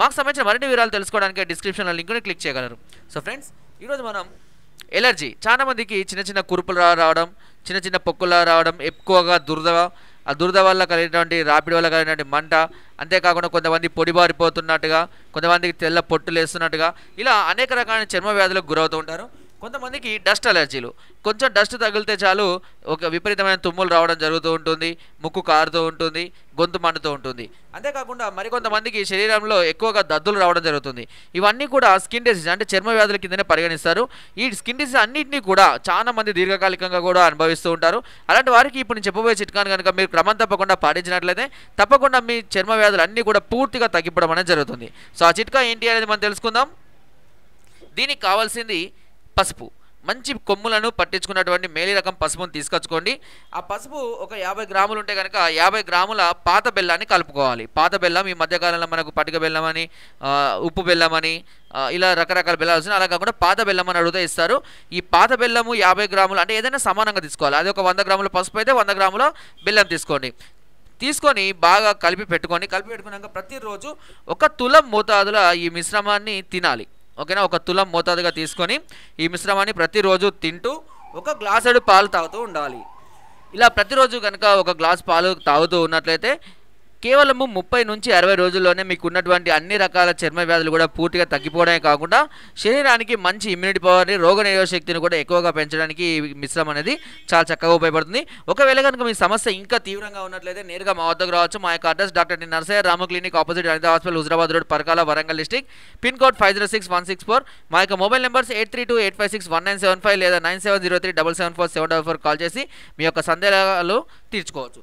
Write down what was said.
మాకు సంబంధించిన మరిన్ని వివరాలు తెలుసుకోవడానికి డిస్క్రిప్షన్లో లింక్ని క్లిక్ చేయగలరు. సో ఫ్రెండ్స్ ఈరోజు మనం ఎలర్జీ. చాలా మందికి చిన్న చిన్న కురుపులు రావడం చిన్న చిన్న పొక్కులు రావడం ఎక్కువగా దురద ఆ దురద వల్ల కలిగినటువంటి రాపిడి వల్ల కలిగినటువంటి మంట అంతేకాకుండా కొంతమంది పొడిబారిపోతున్నట్టుగా కొంతమందికి తెల్ల పొట్టులు వేస్తున్నట్టుగా ఇలా అనేక రకాల చర్మ వ్యాధులకు గురవుతూ ఉంటారు. కొంతమందికి డస్ట్ అలర్జీలు. కొంచెం డస్ట్ తగిలితే చాలు ఒక విపరీతమైన తుమ్ములు రావడం జరుగుతూ ఉంటుంది ముక్కు కారుతూ ఉంటుంది గొంతు మండుతూ ఉంటుంది. అంతేకాకుండా మరికొంతమందికి శరీరంలో ఎక్కువగా దద్దులు రావడం జరుగుతుంది. ఇవన్నీ కూడా స్కిన్ డిసీజ్ అంటే చర్మ వ్యాధుల కిందనే పరిగణిస్తారు. ఈ స్కిన్ డిసీజ్ అన్నింటినీ కూడా చాలా మంది దీర్ఘకాలికంగా కూడా అనుభవిస్తూ ఉంటారు. అలాంటి వారికి ఇప్పుడు నేను చెప్పబోయే చిట్కాను కనుక మీరు క్రమం తప్పకుండా పాటించినట్లయితే తప్పకుండా మీ చర్మ వ్యాధులు అన్నీ కూడా పూర్తిగా తగ్గిపోవడం అనేది జరుగుతుంది. సో ఆ చిట్కా ఏంటి అనేది మనం తెలుసుకుందాం. దీనికి కావాల్సింది పసుపు. మంచి కొమ్ములను పట్టించుకున్నటువంటి మేలి రకం పసుపును తీసుకొచ్చుకోండి. ఆ పసుపు ఒక యాభై గ్రాములు ఉంటే కనుక యాభై గ్రాముల పాత బెల్లాన్ని కలుపుకోవాలి. పాత బెల్లం ఈ మధ్యకాలంలో మనకు పటిక బెల్లం అని ఉప్పు బెల్లం అని ఇలా రకరకాల బెల్లాలు వస్తున్నాయి అలా కాకుండా పాత బెల్లం అని అడిగితే ఇస్తారు. ఈ పాత బెల్లము యాభై గ్రాములు అంటే ఏదైనా సమానంగా తీసుకోవాలి. అది ఒక వంద గ్రాముల పసుపు అయితే వంద గ్రాముల బెల్లం తీసుకోండి. తీసుకొని బాగా కలిపి పెట్టుకొని కలిపి పెట్టుకున్నాక ప్రతిరోజు ఒక తులం మోతాదుల ఈ మిశ్రమాన్ని తినాలి. ఓకేనా? ఒక తులం మోతాదుగా తీసుకొని ఈ మిశ్రమాన్ని ప్రతిరోజు తింటూ ఒక గ్లాసెడు పాలు తాగుతూ ఉండాలి. ఇలా ప్రతిరోజు కనుక ఒక గ్లాస్ పాలు తాగుతూ ఉన్నట్లయితే కేవలము ముప్పై నుంచి అరవై రోజుల్లోనే మీకు ఉన్నటువంటి అన్ని రకాల చర్మ వ్యాధులు కూడా పూర్తిగా తగ్గిపోవడమే కాకుండా శరీరానికి మంచి ఇమ్యూనిటీ పవర్ని రోగ శక్తిని కూడా ఎక్కువగా పెంచడానికి ఈ మిశ్రమం అనేది చాలా చక్కగా ఉపయోగపడుతుంది. ఒకవేళ కనుక మీ సమస్య ఇంకా తీవ్రంగా ఉన్నట్లయితే నేరుగా మా వద్దకు రావచ్చు. మా యొక్క address doctor T. Narsaiah Rama clinic opposite Anitha hospital Huzurabad road Parakala Warangal district pin code five zero six one six four. మా యొక్క mobile numbers eight three two eight five six one nine seven five లేదా nine seven zero three double seven four seven double four call చేసి మీ యొక్క సందేహాలు తీర్చుకోవచ్చు.